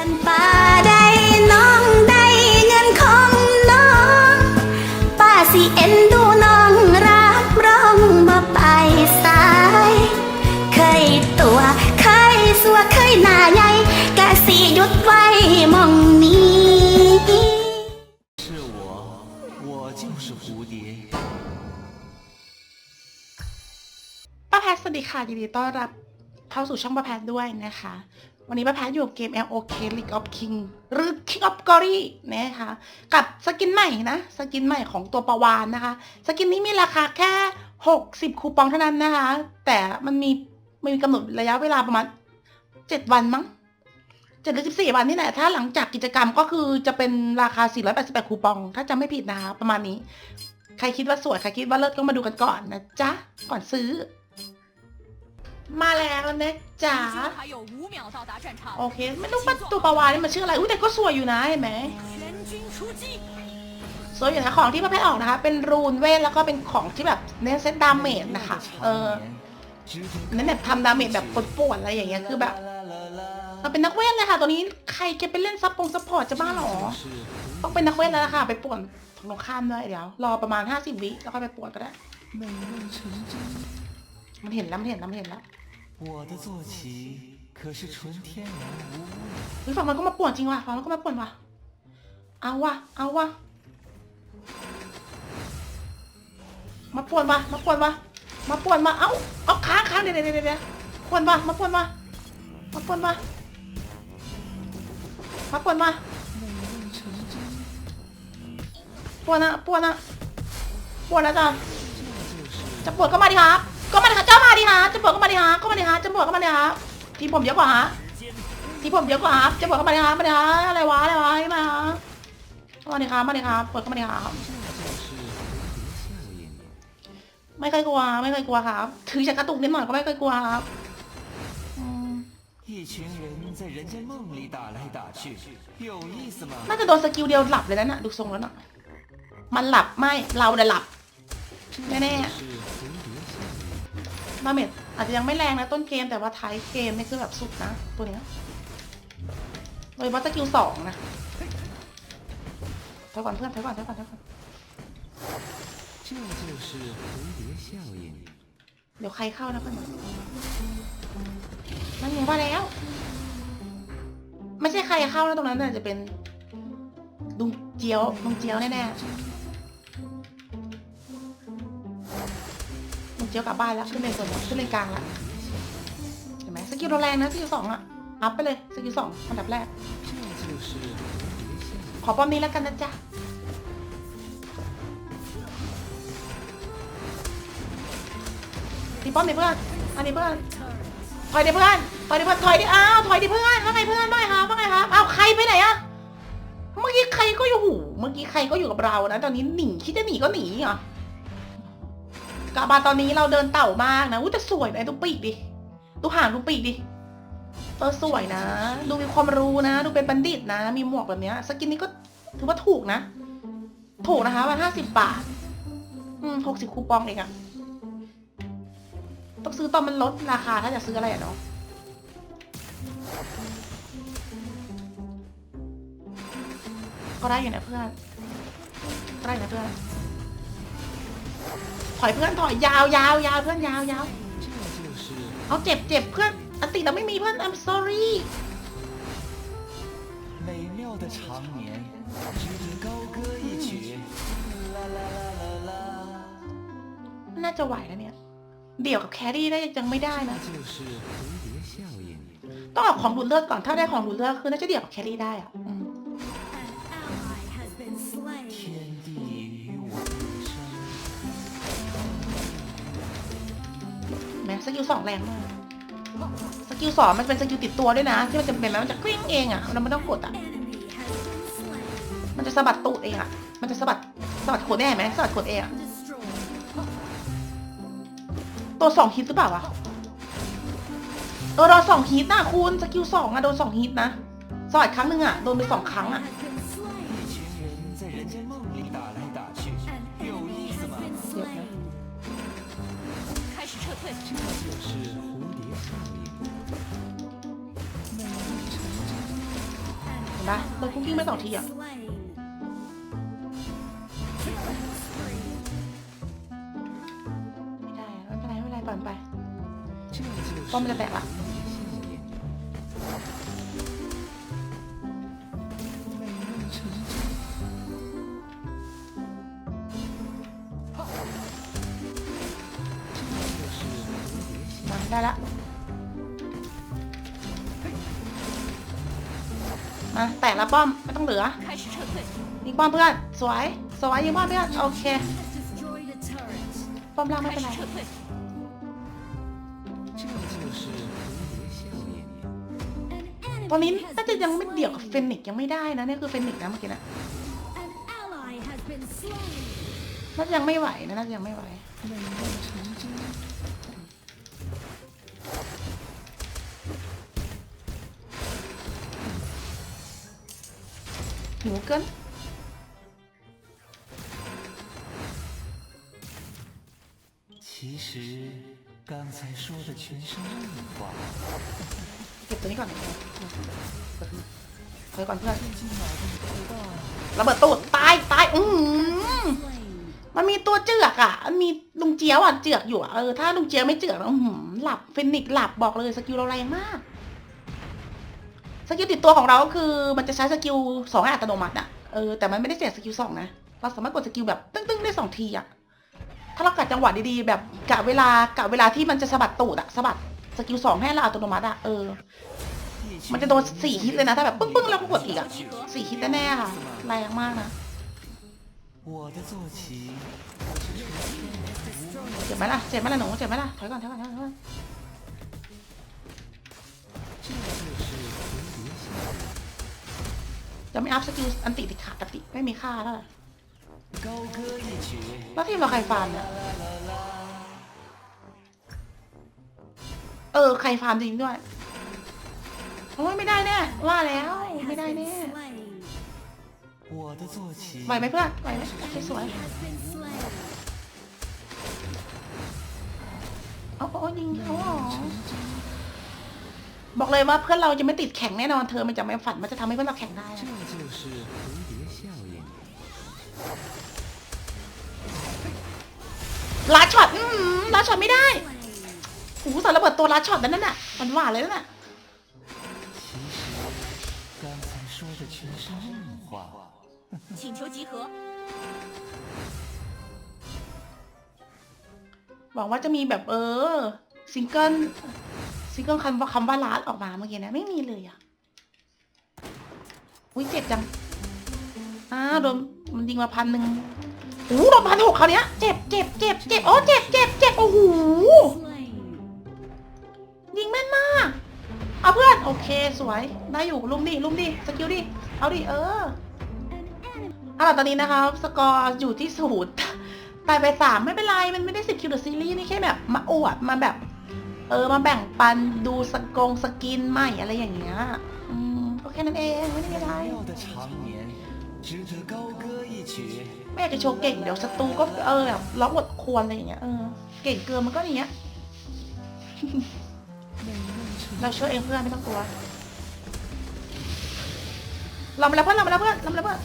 ขันป่าได้น้องได้เงินของน้อง ป้าสิเอ็นดูน้องรับรองบ่ไปสาย เคยตัวเคยสัวเคยหน้าใหญ่กะสิหยุดไว้หมองนี้ 是我，我就是蝴蝶。 ป้าแพทสวัสดีค่ะยินดีต้อนรับเข้าสู่ช่องป้าแพทด้วยนะคะ วันนี้ป้าแพทอยู่กับเกม LOK League of King หรือ King of Glory นะคะ กับสกินใหม่นะ สกินใหม่ของตัวประวานนะคะ สกินนี้มีราคาแค่ 60 คูปองเท่านั้นนะคะ แต่มันมีมันมีกำหนดระยะเวลาประมาณ 7 วันมั้งเจ็ดหรือสิบสี่วันนี่แหละ ถ้าหลังจากกิจกรรมก็คือจะเป็นราคา 488 คูปอง ถ้าจำไม่ผิดนะคะ ประมาณนี้ ใครคิดว่าสวย ใครคิดว่าเลิศก็มาดูกันก่อนนะจ๊ะ ก่อนซื้อ มาแล้วนะจ๋าโอเคไม่ต้องปัดตัวปาวานี่มันชื่ออะไรอุ้ยแต่ก็สวยอยู่นะเห็นไหมสวยอยู่นะของที่พระเพทออกนะคะ เป็นรูนเวทแล้วก็เป็นของที่แบบเน้นเซตดาเมจนะคะเออเน้นแบบทำดาเมจแบบปวดๆอะไรอย่างเงี้ยคือแบบเราเป็นนักเวทเลยค่ะตัวนี้ใครแกไปเล่นซับปงซับพอร์ตจะบ้าหรอ ต้องเป็นนักเวทแล้วค่ะไปป่วนของตรงข้ามด้วยเดี๋ยว รอประมาณห้าสิบวิแล้วค่อยไปป่วนก็ได้มันเห็นแล้วมันเห็นแล้วมันเห็นแล้ว 我的坐骑可是纯天然无污。 เฮ้ยฝั่งมันก็มาป่วนจริงว่ะฝั่งมันก็มาป่วนว่ะ เอาว่ะ เอาว่ะ มาป่วนว่ะ มาป่วนว่ะ มาป่วนมา เอาเอาค้างค้างเดี๋ยวเดี๋ยวเดี๋ยวเดี๋ยวป่วนว่ะ มาป่วนว่ะ มาป่วนว่ะ มาป่วนว่ะ 美梦成真， ป่วนอะป่วนอะป่วนนะจ๊ะ 这就是 จะปวดก็มาดิครับ ก็มาดิฮะเจ้ามาดิฮะจะบอกก็มาดิฮะก็มาดิฮะจะบอกก็มาดิฮะทีผมเยอะกว่าฮะทีผมเยอะกว่าฮะจะบอกก็มาดิฮะมาดิฮะอะไรวะอะไรวะมาฮะมาดิครับมาดิครับเปิดก็มาดิครัไม่เคยกลัวไม่เคยกลัวครับถือจะกระตุกนิดหน่อยก็ไม่เคยกลัวครับน่าจะโดนสกิลเดียวหลับเลยนะน่ะดูทรงแล้วน่ะมันหลับไม่เราเดี๋ยวหลับแน่แน่ ดาเมจอาจจะยังไม่แรงนะต้นเกมแต่ว่าท้ายเกมนี่คือแบบสุดนะ ตัวนี้ยโดยวัตสกิลสองนะถอยก่อนเพื่อนถอยก่อนถอยก่อนถอยก่อนเดี๋ยวใครเข้านะเพื่อนนั่นไงว่าแล้ว ไม่ใช่ใครเข้านะตรงนั้นน่ะจะเป็นดุงเจียวดุงเจียวแน่ๆ เจียวกลับบ้านแล้วขึ้นในส่วนขึ้นในกลางแล้วเห็นไหมสกิลเราแรงนะสกิลสองอะอัพไปเลยสกิลสองอันดับแรก ขอป้อมนี้แล้วกันนะจ๊ะตีป้อมดิเพื่อนอันนี้เพื่อนถอยดิเพื่อนถอยดิเพื่อนถอยดิอ้าวถอยดิเพื่อนว่าไงเพื่อนว่าไงครับว่าไงครับเอาใครไปไหนอะเมื่อกี้ใครก็อยู่เมื่อกี้ใครก็อยู่กับเรานะ ตอนนี้หนีคิดจะหนีก็หนีเหรอ กาบาตอนนี้เราเดินเต่ามากนะอุ้แต่สวยนะดูปีกดิ ดูหางดูปีกดิ เออสวยนะ ดูมีความรู้นะ ดูเป็นบัณฑิตนะ มีหมวกแบบเนี้ย สกินนี้ก็ถือว่าถูกนะ ถูกนะคะวันห้าสิบบาท อืมหกสิบคูปองเองอะต้องซื้อตอนมันลดราคาถ้าจะซื้ออะไรอะเนาะก็ได้อยู่นะเพื่อนก็ได้อยู่นะเพื่อน ถอยเพื่อนถอยยาวยาวยาวเพื่อนยาวยาว 这就是 เอาเจ็บเจ็บเพื่อนอันติเราไม่มีเพื่อน I'm sorry 美妙的长眠，值得高歌一曲。啦啦啦啦啦， น่าจะไหวแล้วเนี่ย เดี่ยวกับแครี่ได้ยังไม่ได้นะ 这就是蝴蝶效应。 ต้องเอาของดูดเลือดก่อน ถ้าได้ของดูดเลือดคือน่าจะเดี่ยวกับแครี่ได้อะอืม สกิลสองแรงมากสกิลสองมันเป็นสกิลติดตัวด้วยนะ ที่มันจะเป็นไหมมันจะกลิ้งเองอะเราไม่ต้องกดอะมันจะสะบัดตูดเองอะมันจะสะบัดสะบัดขนได้เห็นไหมสะบัดขนเองอะตัวสองฮิตหรือเปล่าวะเออโดนสองฮิตนะคุณสกิลสองอะโดนสองฮิตนะสวัดครั้งหนึ่งอะโดนไปสองครั้งอะ 这就是蝴蝶效应。美梦成真， ห็นปะโดนคุกกิ้งไปสองทีอ่ะ ไม่ได้อะไม่เป็นไรไม่เป็นไรปล่อยมันไป 这就是 ป้อมมันจะแตกละ ได้แล้วมาแตะละป้อมไม่ต้องเหลือยิงป้อมเพื่อนสวยสวยยิงป้อมเพื่อนโอเคป้อมล่างไม่เป็นไรตอนนี้น่าจะยังไม่เดี่ยวกับเฟนิกยังไม่ได้นะนี่คือเฟนิกนะเมื่อกี้นะน่าจะยังไม่ไหวนะน่าจะยังไม่ไหว หิวเกิน 其实刚才说的全是梦话。 เก็บตัวนี้ก่อนถอยก่อนเพื่อน 最近脑洞太大了。 ระเบิดตูดตายตายอืมมันมีตัวเจือกอ่ะ มันมีลุงเจียวอ่ะเจือกอยู่อะเออถ้าลุงเจียวไม่เจือกนะอื้อหือหลับเฟนิกซ์หลับบอกเลยสกิลเราแรงมาก สกิลติดตัวของเราก็คือมันจะใช้สกิลสองอัตโนมัติอะเออแต่มันไม่ได้เสียสกิลสองนะเราสามารถกดสกิลแบบตึ้งๆได้สองทีอะถ้าเรากัดจังหวะดีๆ แบบกะเวลากะเวลาที่มันจะสะบัดตูดอะสะบัดสกิลสองให้เราอัตโนมัติอะเออมันจะโดนสี่ฮิตเลยนะถ้าแบบปึ้งๆแล้วก็กดอีกอะสี่ฮิตแน่ๆค่ะแรงมากนะเจ็บไหมล่ะเจ็บไหมล่ะหนูเจ็บไหมล่ะถอยก่อนถอยก่อนถอยก่อน จะไม่อัพสกิลอันติติขาดกติไม่มีค่าแล้วแล้วที่เราใครฟาร์มเนี่ย เออ ใครฟาร์มจริงด้วยโอ้ยไม่ได้แน่ว่าแล้ว ไม่ได้แน่ไหวไหมเพื่อนไหวไหมสวยเอาโอ้ยิงเขาหรอ บอกเลยว่าเพื่อนเราจะไม่ติดแข็งแน่นอนเธอมันจะไม่ฝันมันจะทำให้เพื่อนเราแข็งได้นะลาช็อตลาช็อตไม่ได้หูสารระเบิดตัวลาช็อตนั่นน่ะมันหวานเลยนั่นน่ะหวังว่าจะมีแบบเออซิงเกิล ซิงเกิลคำว่าคำว่าลาดออกมาเมื่อกี้นะไม่มีเลยอะ อุ้ยเจ็บจัง อ้าโดนมันยิงมาพันหนึ่งโอ้โหโดนพันหกคราวเนี้ยเจ็บเจ็บเจ็บเจ็บโอ้เจ็บเจ็บเจ็บโอ้โหยิงแม่นมากเอาเพื่อน โอเคสวย ได้อยู่ลุมดิลุมดิสกิลดิ เอาดิ เออเอาล่ะตอนนี้นะคะสกอร์อยู่ที่ศูนย์ตายไปสามไม่เป็นไร มันไม่ได้สิบคิวเดอะซีรีส์นี่แค่แบบ มาอวดมาแบบ เออมาแบ่งปันดูสกงสกินใหม่อะไรอย่างเงี้ยอืมก็แค่นั้นเองไม่ได้มีอะไรไม่อยากจะโชว์เก่งเดี๋ยวศัตรูก็เออแบบล็อกหมดควรอะไรอย่างเงี้ยเออเก่งเกินมันก็อย่างเงี้ยเราช่วยเองเพื่อนไม่ต้องกลัวเรามาแล้วเพื่อนเรามาแล้วเพื่อนเรามาแล้วเพื่อน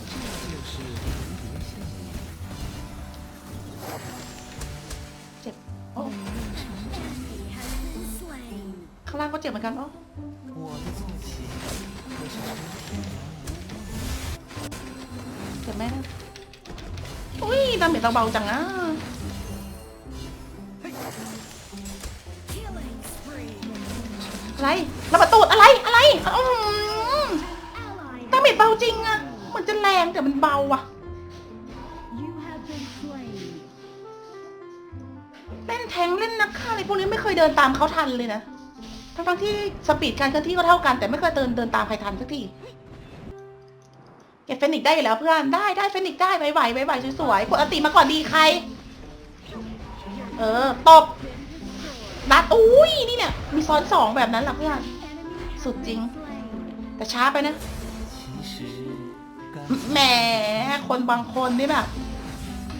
เจ็บโอ้างล่างก็เจ็บเหมือนกันอ๋อวัเจ็บไหมนอุ้ยตาเม็ดราเบาจังนะอะไรระเบิดตูดอะไรอะไรตาเม็ดเบาจริงอะเหมือนจะแรงแต่มันเบาอะเล่นแทงเล่นนักฆ่าอะไรพวกนี้ไม่เคยเดินตามเขาทันเลยนะ ทั้งทั้งที่สปีดการเคลื่อนที่ก็เท่ากันแต่ไม่เคยเดินเดินตามใครทันสักทีเก็บเฟนิกได้แล้วเพื่อนได้ได้เฟนิกได้ไหวไหวไหวไหวสวยๆกดอติมาก่อนดีใคร เออตบดัดอุ้ยนี่เนี่ยมีซ้อนสองแบบนั้นหรอเพื่อนสุดจริง แต่ช้าไปนะแหมคนบางคนนี่แบบ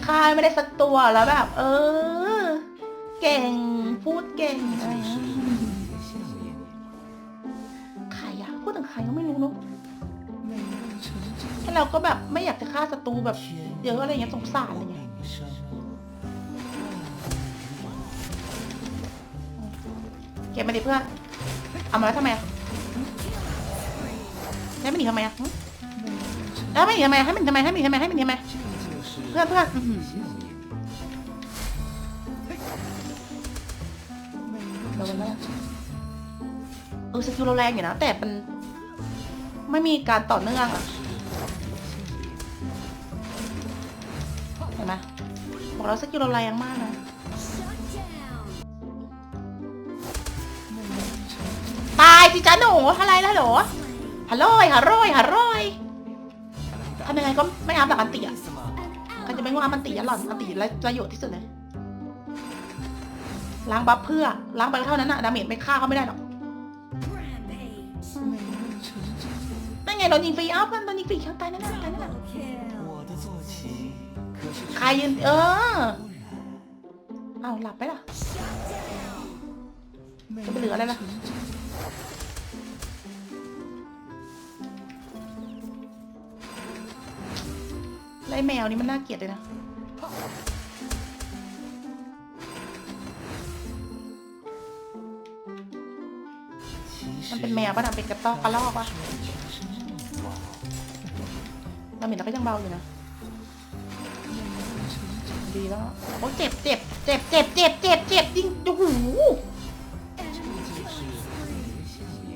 ค่ายไม่ได้สักตัวแล้วแบบ เออ เก่งพูดเก่งอะไร ถึงใครก็ไม่รู้เนาะถ้าเราก็แบบไม่อยากจะฆ่าศัตรูแบบเยอะอะไรเงี้ยสงสารอะไรเงี้ยเก็บมาดิเพื่อนเอามาแล้วทำไมแล้วไม่หนีทำไมอะแล้ไม่หนีทำไมให้มันทำไมให้มันทำไมให้มันทำไมเพื่อนเพื่อนโดนแล้วเออสกิลเราแรงอยู่นะแต่มัน ไม่มีการต่อเนื่องเห็นไหมบอกเราวสกิลเราแรงมากนะตายจิจ้าหนูอะไรแล้วหรอฮัลโหลฮัลโหลฮัลโหลทำยังไงก็ไม่อัพหลักอันตีอะกันจะไม่ว่าอันตีอะหล่อนอันตีและประโยชน์ที่สุดเลยล้างบัฟเพื่อล้างไปเท่านั้นอะดาเมจไม่ฆ่าเขาไม่ได้หรอก ไงโดนยิงไปอ้าวมันโดนยิงไปอีกแล้วตายแน่ๆใครเออเอาหลับไปล่ะจะไปเหลืออะไรล่ะไล่แมวนี่มันน่าเกลียดเลยนะมันเป็นแมวป่ะทำเป็นกระตอกกระลอกป่ะาเมจเราก็ยังเบาอยู่นะ ดีแล้ว โอ้เจ็บเจ็บเจ็บเจ็บเจ็บเจ็บเจ็บจริงโอ้โห 这就是我的谢谢你，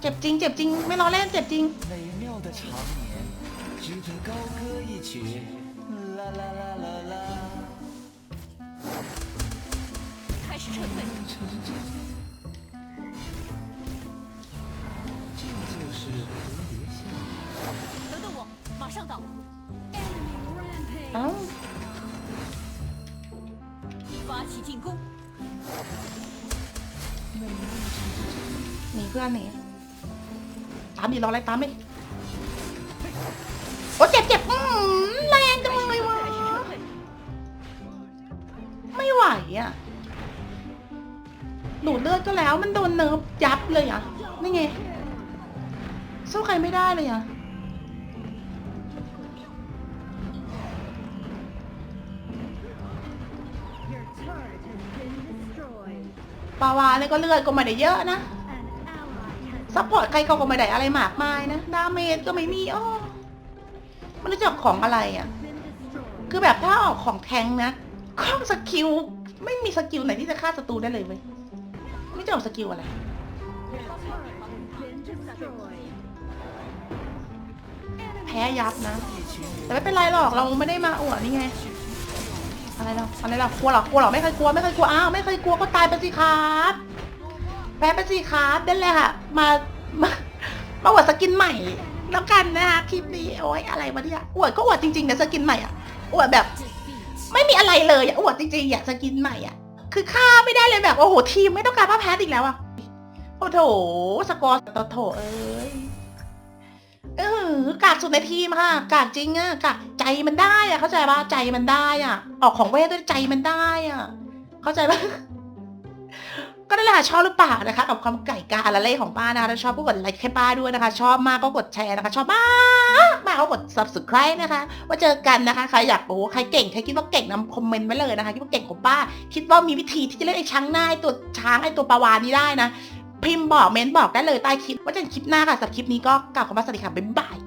เจ็บจริง เจ็บจริง ไม่ล้อเล่น เจ็บจริง 美妙的长年，值得高歌一曲。啦啦啦啦啦。开始撤退。 上到。 เอ้า 发起进攻。 หนีเพื่อนหนีตามดิรออะไรตามดิโอ้เจ็บเจ็บอืมแรงจังเลยวะ 开始撤退。 ไม่ไหวอ่ะหนูดเลือดก็แล้วมันโดนเนิร์ฟยับเลยอ่ะ นี่ไง สู้ใครไม่ได้เลยอ่ะ ปาวาเนี่ยก็เลือดก็ไม่ได้เยอะนะ An ally has ซัพพอร์ตใครเขาก็ไม่ได้อะไรมากมายนะดาเมจก็ไม่มีอ้อม่รู้จะออกของอะไรอะ คือแบบถ้าออกของแทงนะข้องสกิลไม่มีสกิลไหนที่จะฆ่าศัตรูได้เลยเว้ยไม่จะออกสกิลอะไรแพ้ยับนะ แต่ไม่เป็นไรหรอกเราไม่ได้มาอวดนี่ไง อะไรเราอะไรเรากลัวเหรอกลัวเหรอไม่เคยกลัวไม่เคยกลัวอ้าวไม่เคยกลัวก็ตายไปสิครับแพ้ไปสิครับนั่นแหละค่ะมามามาอวดสกินใหม่ แล้วกันนะคะคลิปนี้โอ้ยอะไรวะเนี่ยอวดก็อวดจริงๆนะสกินใหม่อะอวดแบบ ไม่มีอะไรเลยอะอวดจริงๆอยากสกินใหม่อะ คือฆ่าไม่ได้เลยแบบโอ้โหทีมไม่ต้องการพ่าแพ้อีกแล้วอะโอ้โถสกอร์ต่อโถเอ้ย เออกากสุดในทีมค่ะ กากจริงอะกากใจมันได้อะเข้าใจปะใจมันได้อะออกของเวทด้วยใจมันได้อะเข้าใจปะก็นั่นแหละชอบหรือเปล่านะคะกับความไก่กาละเล่ของป้านะคะถ้าชอบก็กดไลค์ให้ป้าด้วยนะคะ ชอบมากก็กดแชร์นะคะ ชอบมากมากก็กด subscribe นะคะว่าเจอกันนะคะใครอยากรู้ใครเก่งใครคิดว่าเก่งนำคอมเมนต์ไว้เลยนะคะคิดว่าเก่งของป้า คิดว่ามีวิธีที่จะเล่นไอ้ช้างหน้าไอ้ตัวช้างไอ้ตัวปลาวานนี้ได้นะ พิมพ์บอกเมนบอกได้เลยใต้คลิปว่าจะคลิปหน้าค่ะสำหรับคลิปนี้ก็กล่าวคำว่าสวัสดีค่ะบ๊ายบาย